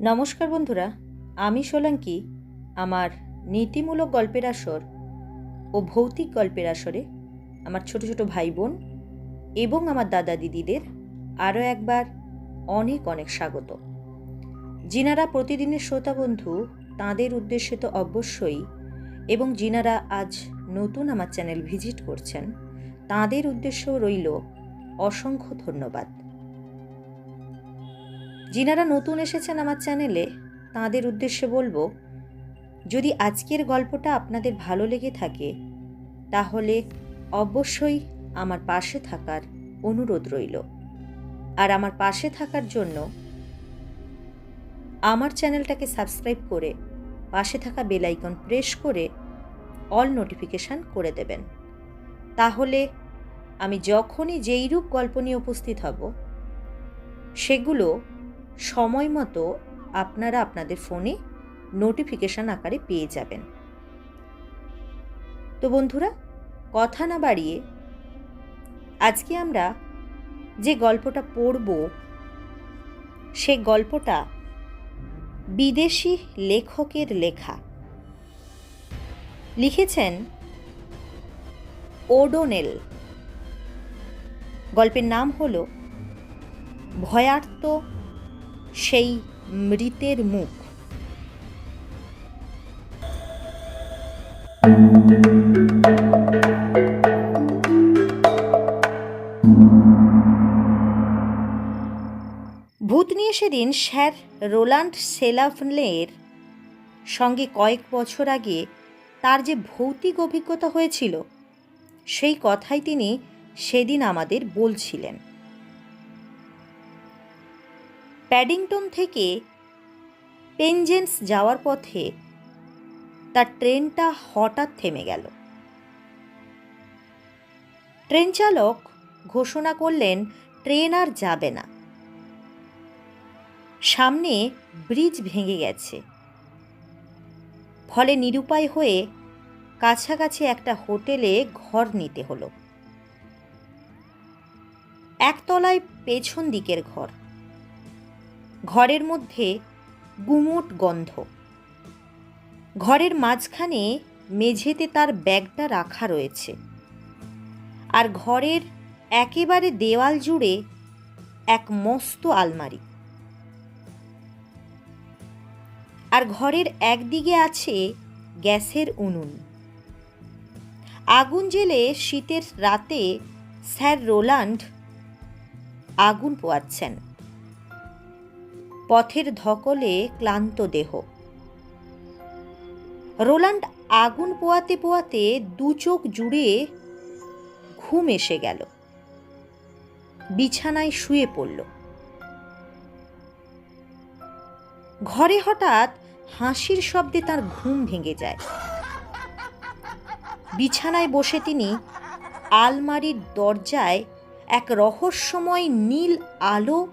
নমস্কার বন্ধুরা, আমি সোলাঙ্কি, আমার নীতিমূলক গল্পের আসর ও ভৌতিক গল্পের আসরে আমার ছোট ছোট ভাই বোন এবং আমার দাদা দিদিদের আরও একবার অনেক অনেক স্বাগত। যিনারা প্রতিদিনের শ্রোতা বন্ধু, তাঁদের উদ্দেশ্যে তো অবশ্যই, এবং যিনারা আজ নতুন আমার চ্যানেল ভিজিট করছেন, তাঁদের উদ্দেশ্যেও রইল অসংখ্য ধন্যবাদ। যিনারা নতুন এসেছেন আমার চ্যানেলে, তাঁদের উদ্দেশ্যে বলব, যদি আজকের গল্পটা আপনাদের ভালো লেগে থাকে, তাহলে অবশ্যই আমার পাশে থাকার অনুরোধ রইল। আর আমার পাশে থাকার জন্য আমার চ্যানেলটাকে সাবস্ক্রাইব করে পাশে থাকা বেল আইকন প্রেস করে অল নোটিফিকেশান করে দেবেন। তাহলে আমি যখনই যেইরূপ গল্প নিয়ে উপস্থিত হব, সেগুলো সময় মতো আপনারা আপনাদের ফোনে নোটিফিকেশান আকারে পেয়ে যাবেন। তো বন্ধুরা, কথা না বাড়িয়ে আজকে আমরা যে গল্পটা পড়ব, সে গল্পটা বিদেশি লেখকের লেখা। লিখেছেন ওডোনেল। গল্পের নাম হল ভয়ার্ত সেই মৃতের মুখ। ভূত নিয়ে সেদিন স্যার রোলান্ড সেলাফলের সঙ্গে কয়েক বছর আগে তার যে ভৌতিক অভিজ্ঞতা হয়েছিল, সেই কথাই তিনি সেদিন আমাদের বলছিলেন। প্যাডিংটন থেকে পেনজেন্স যাওয়ার পথে তার ট্রেনটা হঠাৎ থেমে গেল। ট্রেন চালক ঘোষণা করলেন, ট্রেন আর যাবে না। সামনে ব্রিজ ভেঙে গেছে। ফলে নিরুপায় হয়ে কাছাকাছি একটা হোটেলে ঘর নিতে হলো। একতলায় পেছন দিকের ঘর। ঘরের মধ্যে গুমোট গন্ধ। ঘরের মাঝখানে মেঝেতে তার ব্যাগটা রাখা রয়েছে। আর ঘরের একেবারে দেওয়াল জুড়ে এক মস্ত আলমারি। আর ঘরের একদিকে আছে গ্যাসের উনুন। আগুন জেলে শীতের রাতে স্যার রোলান্ড আগুন পোয়াচ্ছেন। পথের ধকলে ক্লান্ত দেহ। রোলান্ড আগুন পোয়াতে পোয়াতে দু চোখ জুড়ে ঘুম এসে গেল। বিছানায় শুয়ে পড়ল। ঘরে হঠাৎ হাসির শব্দে তার ঘুম ভেঙে যায়। বিছানায় বসে তিনি আলমারির দরজায় এক রহস্যময় নীল আলো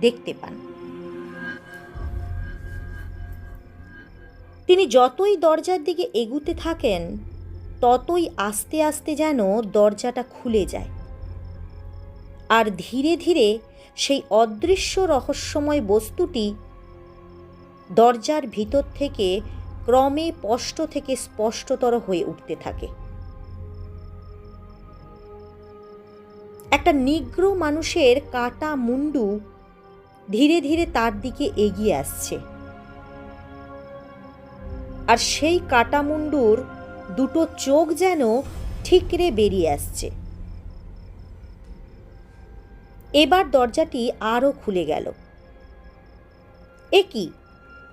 দেখতে পান। তিনি যতই দরজার দিকে এগুতে থাকেন, ততই আস্তে আস্তে যেন দরজাটা খুলে যায়। আর ধীরে ধীরে সেই অদৃশ্য রহস্যময় বস্তুটি দরজার ভিতর থেকে ক্রমে স্পষ্ট থেকে স্পষ্টতর হয়ে উঠতে থাকে। একটা নিগ্র মানুষের কাটা মুন্ডু ধীরে ধীরে তার দিকে এগিয়ে আসছে। আর সেই কাটা মুন্ডুর দুটো চোখ যেন ঠিকরে বেরিয়ে আসছে। এবার দরজাটি আরও খুলে গেল। এ কি?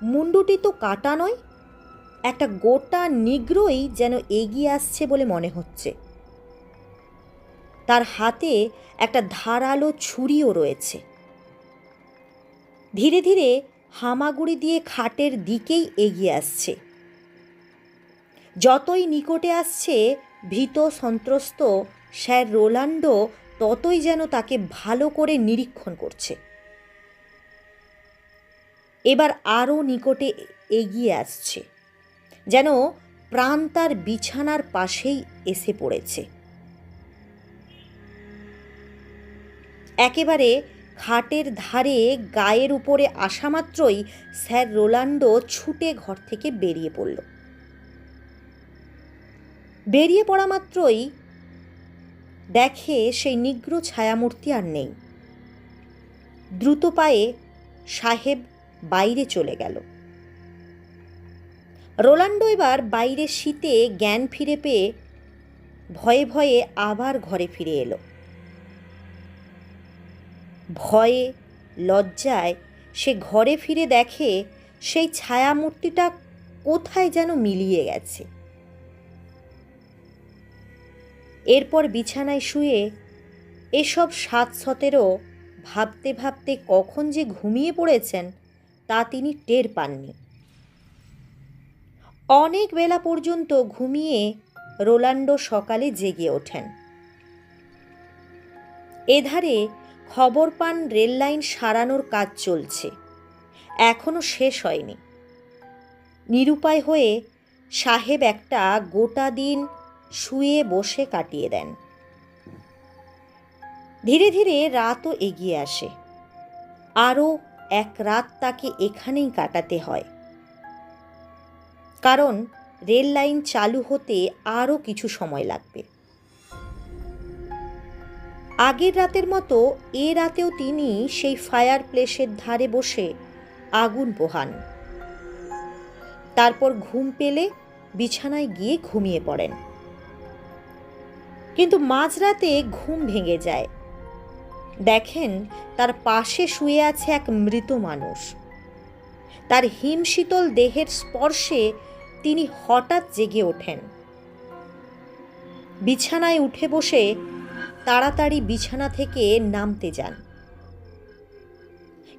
মুন্ডুটি তো কাটা নয়, একটা গোটা নিগ্রই যেন এগিয়ে আসছে বলে মনে হচ্ছে। তার হাতে একটা ধারালো ছুরিও রয়েছে। ধীরে ধীরে হামাগুড়ি দিয়ে খাটের দিকেই এগিয়ে আসছে। যতই নিকটে আসছে, ভীত, সন্ত্রস্ত স্যার রোলান্ডো ততই যেন তাকে ভালো করে নিরীক্ষণ করছে। এবার আরও নিকটে এগিয়ে আসছে, যেন প্রাণ তার বিছানার পাশেই এসে পড়েছে। একেবারে খাটের ধারে গায়ের উপরে আসা মাত্রই স্যার রোলান্ডো ছুটে ঘর থেকে বেরিয়ে পড়ল। বেরিয়ে পড়া মাত্রই দেখে সেই নিগ্র ছায়ামূর্তি আর নেই। দ্রুত পায়ে সাহেব বাইরে চলে গেল। রোলান্ডো এবার বাইরে শীতে জ্ঞান ফিরে পেয়ে ভয়ে ভয়ে আবার ঘরে ফিরে এলো। ভয়ে, লজ্জায় সে ঘরে ফিরে দেখে সেই ছায়ামূর্তিটা কোথায় যেন মিলিয়ে গেছে। এরপর বিছানায় শুয়ে এসব সাত সতেরো ভাবতে ভাবতে কখন যে ঘুমিয়ে পড়েছেন, তা তিনি টের পাননি। অনেক বেলা পর্যন্ত ঘুমিয়ে রোলান্ডো সকালে জেগে ওঠেন। এধারে খবর পান রেল লাইন সারানোর কাজ চলছে। এখনও শেষ হয়নি। নিরুপায় হয়ে সাহেব একটা গোটা দিন শুয়ে বসে কাটিয়ে দেন। ধীরে ধীরে রাতও এগিয়ে আসে। আরও এক রাত তাকে এখানেই কাটাতে হয়। কারণ রেল লাইন চালু হতে আরও কিছু সময় লাগবে। আগের রাতের মতো এ রাতেও তিনি সেই ফায়ার প্লেসের ধারে বসে আগুন পোহান। তারপর ঘুম পেলে বিছানায় গিয়ে ঘুমিয়ে পড়েন। কিন্তু মাঝরাতে ঘুম ভেঙে যায়। দেখেন, তার পাশে শুয়ে আছে এক মৃত মানুষ। তার হিমশীতল দেহের স্পর্শে তিনি হঠাৎ জেগে ওঠেন। বিছানায় উঠে বসে তাড়াতাড়ি বিছানা থেকে নামতে যান।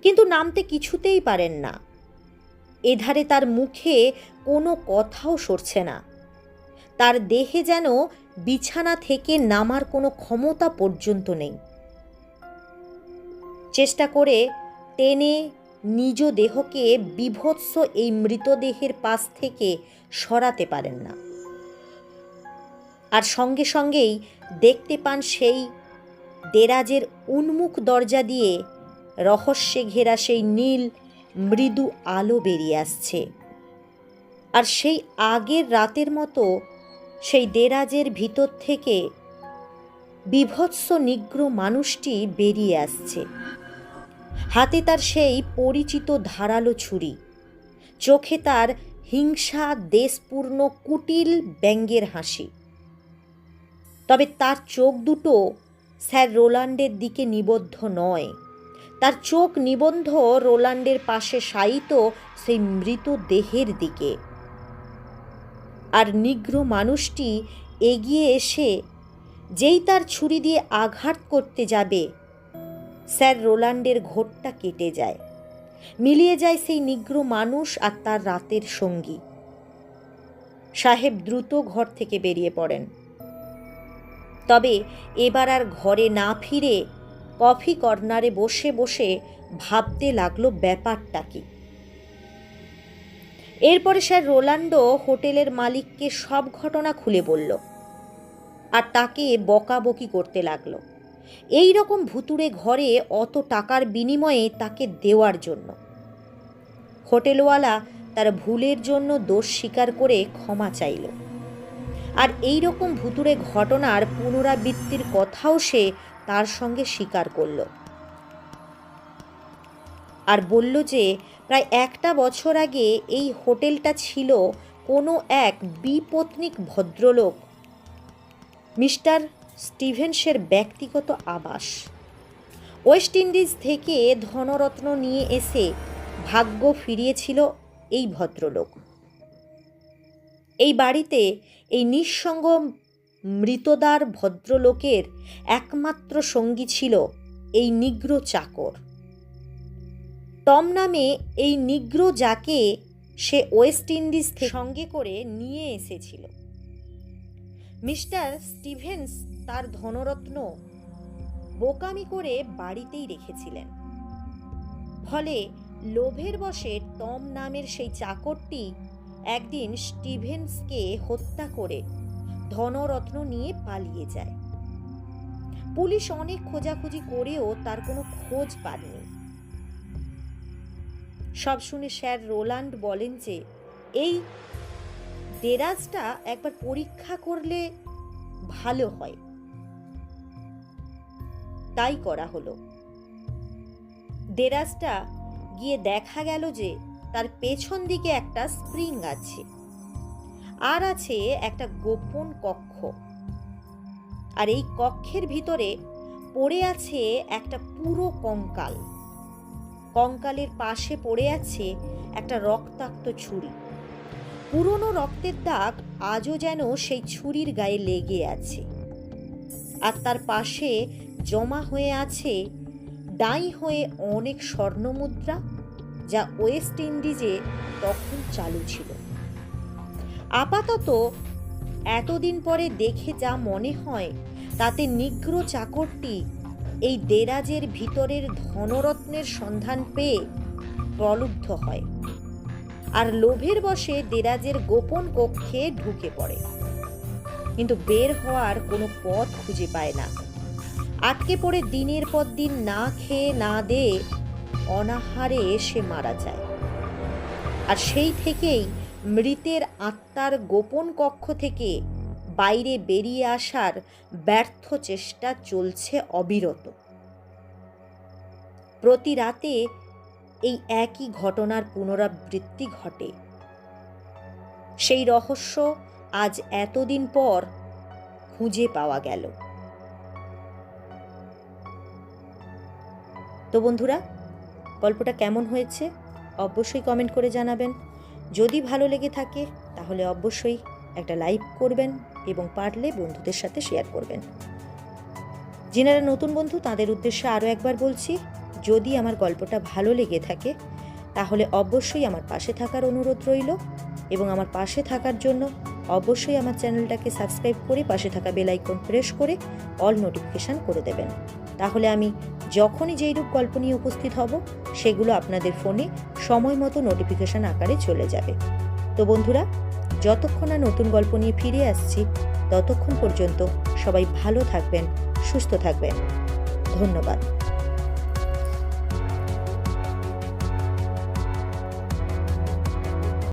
কিন্তু নামতে কিছুতেই পারেন না। এধারে তার মুখে কোনো কথাও সরছে না। তার দেহে যেন বিছানা থেকে নামার কোনো ক্ষমতা পর্যন্ত নেই। চেষ্টা করে টেনে নিজ দেহকে বিভৎস এই মৃতদেহের পাশ থেকে সরাতে পারেন না। আর সঙ্গে সঙ্গেই দেখতে পান সেই দেরাজের উন্মুখ দরজা দিয়ে রহস্যে ঘেরা সেই নীল মৃদু আলো বেরিয়ে আসছে। আর সেই আগের রাতের মতো সেই দেরাজের ভিতর থেকে বিভৎস নিগ্র মানুষটি বেরিয়ে আসছে। হাতে তার সেই পরিচিত ধারালো ছুরি, চোখে তার হিংসা দেশপূর্ণ কুটিল ব্যঙ্গের হাসি। তবে তার চোখ দুটো স্যার রোলান্ডের দিকে নিবদ্ধ নয়। তার চোখ নিবন্ধ রোলান্ডের পাশে শায়িত সেই মৃত দেহের দিকে। আর নিগ্র মানুষটি এগিয়ে এসে যেই তার ছুরি দিয়ে আঘাত করতে যাবে, স্যার রোলান্ডের ঘোরটা কেটে যায়। মিলিয়ে যায় সেই নিগ্র মানুষ আর তার রাতের সঙ্গী। সাহেব দ্রুত ঘর থেকে বেরিয়ে পড়েন। তবে এবার আর ঘরে না ফিরে কফি কর্নারে বসে বসে ভাবতে লাগল ব্যাপারটা কি। এরপরে স্যার রোলান্ডো হোটেলের মালিককে সব ঘটনা খুলে বলল আর তাকে বকাবকি করতে লাগল। এই রকম ভুতুড়ে ঘরে অত টাকার বিনিময়ে তাকে দেওয়ার জন্য। হোটেলওয়ালা তার ভুলের জন্য দোষ স্বীকার করে ক্ষমা চাইল। আর এই রকম ভুতুড়ে ঘটনার পুনরাবৃত্তির কথাও সে তার সঙ্গে স্বীকার করল। আর বলল যে প্রায় একটা বছর আগে এই হোটেলটা ছিল কোনো এক বিপত্নিক ভদ্রলোক। মিস্টার স্টিভেন্সের ব্যক্তিগত আবাস। ওয়েস্ট ইন্ডিজ থেকে ধনরত্ন নিয়ে এসে ভাগ্য ফিরিয়েছিল এই ভদ্রলোক। এই বাড়িতে এই নিঃসঙ্গ মৃতদার ভদ্রলোকের একমাত্র সঙ্গী ছিল এই নিগ্র চাকর। টম নামে এই নিগ্রো যাকে সে ওয়েস্ট ইন্ডিজ সঙ্গে করে নিয়ে এসেছিল। মিস্টার স্টিভেন্স তার ধনরত্ন বোকামি করে বাড়িতেই রেখেছিলেন। ফলে লোভের বশে টম নামের সেই চাকরটি একদিন স্টিভেন্সকে হত্যা করে ধনরত্ন নিয়ে পালিয়ে যায়। পুলিশ অনেক খোঁজাখুঁজি করেও তার কোনো খোঁজ পাননি। সব শুনে স্যার রোলান্ড বলেন যে, এই দেরাজটা একবার পরীক্ষা করলে ভালো হয়। তাই করা হলো। দেরাজটা গিয়ে দেখা গেল যে, তার পেছন দিকে একটা স্প্রিং আছে আর আছে একটা গোপন কক্ষ। আর এই কক্ষের ভিতরে পড়ে আছে একটা পুরো কঙ্কাল। কঙ্কালের পাশে পড়ে আছে একটা রক্তাক্ত ছুরি। পুরনো রক্তের দাগ আজও যেন সেই ছুরির গায়ে লেগে আছে। আর তার পাশে জমা হয়ে আছে, ডাই হয়ে অনেক স্বর্ণমুদ্রা যা ওয়েস্ট ইন্ডিজে তখন চালু ছিল। আপাতত এতদিন পরে দেখে যা মনে হয়, তাতে নিগ্র চাকরটি এই দেরাজের ভিতরের ধনরত্নের সন্ধান পেয়ে প্রলুব্ধ হয়। আর লোভের বশে দেরাজের গোপন কক্ষে ঢুকে পড়ে। কিন্তু বের হওয়ার কোনো পথ খুঁজে পায় না। আটকে পড়ে দিনের পর দিন না খেয়ে না দে অনাহারে সে মারা যায়। আর সেই থেকেই মৃতের আত্মার গোপন কক্ষ থেকে বাইরে বেরিয়ে আসার ব্যর্থ চেষ্টা চলছে অবিরত। প্রতি রাতে এই একই ঘটনার পুনরাবৃত্তি ঘটে। সেই রহস্য আজ এতদিন পর খুঁজে পাওয়া গেল। তো বন্ধুরা, গল্পটা কেমন হয়েছে? অবশ্যই কমেন্ট করে জানাবেন। যদি ভালো লেগে থাকে, তাহলে অবশ্যই একটা লাইক করবেন। এবং পারলে বন্ধুদের সাথে শেয়ার করবেন। যিনারা নতুন বন্ধু, তাদের উদ্দেশ্যে আরও একবার বলছি, যদি আমার গল্পটা ভালো লেগে থাকে, তাহলে অবশ্যই আমার পাশে থাকার অনুরোধ রইল এবং আমার পাশে থাকার জন্য অবশ্যই আমার চ্যানেলটাকে সাবস্ক্রাইব করে পাশে থাকা বেল আইকন প্রেস করে অল নোটিফিকেশান করে দেবেন। তাহলে আমি যখনই যেই রূপ গল্প নিয়ে উপস্থিত হব, সেগুলো আপনাদের ফোনে সময় মতো নোটিফিকেশান আকারে চলে যাবে। তো বন্ধুরা যতক্ষণ না নতুন গল্প নিয়ে ফিরে আসছি, ততক্ষণ পর্যন্ত সবাই ভালো থাকবেন, সুস্থ থাকবেন। ধন্যবাদ।